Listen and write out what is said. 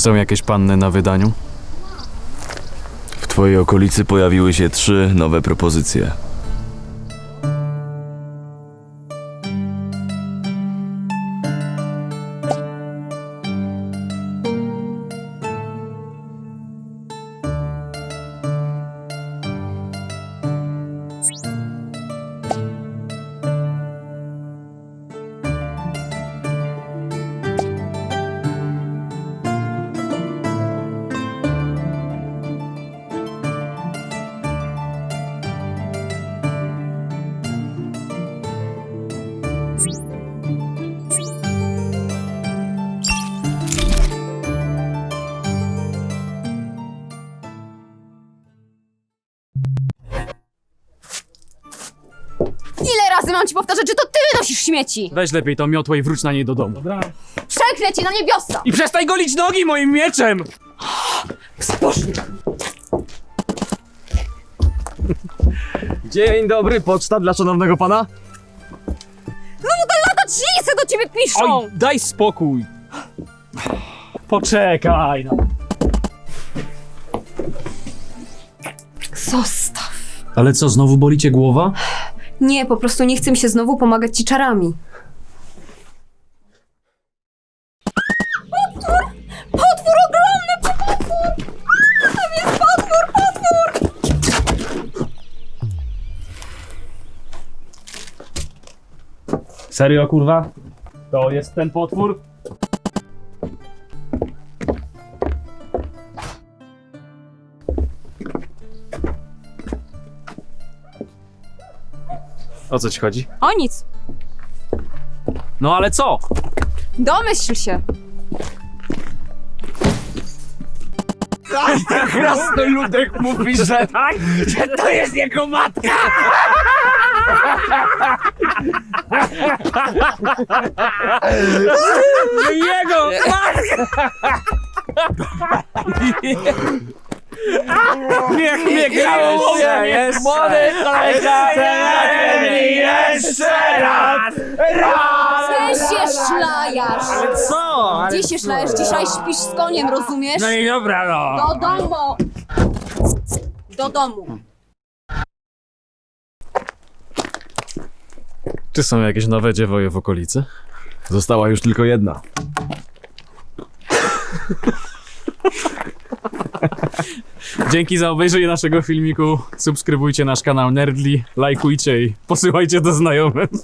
Są jakieś panny na wydaniu? W twojej okolicy pojawiły się trzy nowe propozycje. Ile razy mam ci powtarzać, że to ty wynosisz śmieci? Weź lepiej to miotło i wróć na niej do domu. Przeklę cię na niebiosa! I przestań golić nogi moim mieczem! Dzień dobry, poczta dla szanownego pana? Lata cisy do ciebie piszą! Oj, daj spokój! Poczekaj no. Zostaw. Ale co, znowu boli cię głowa? Nie, po prostu nie chcę mi się znowu pomagać ci czarami. Potwór! Potwór ogromny! Potwór! Tam jest potwór, potwór! Serio, kurwa? To jest ten potwór? O co ci chodzi? O nic. No ale co? Domyśl się. Krasnoludek mówi, że tak, że to jest jego matka! jego matka! Niech mnie grało jest młody kolega jeszcze raz! Ty się szlajasz! Co? Gdzie się szlajesz? Dzisiaj śpisz z koniem, rozumiesz? No i dobra no! Do domu! Do domu. Czy są jakieś nowe dziewoje w okolicy? Została już tylko jedna. Dzięki za obejrzenie naszego filmiku. Subskrybujcie nasz kanał Nerdly, lajkujcie i posyłajcie do znajomych.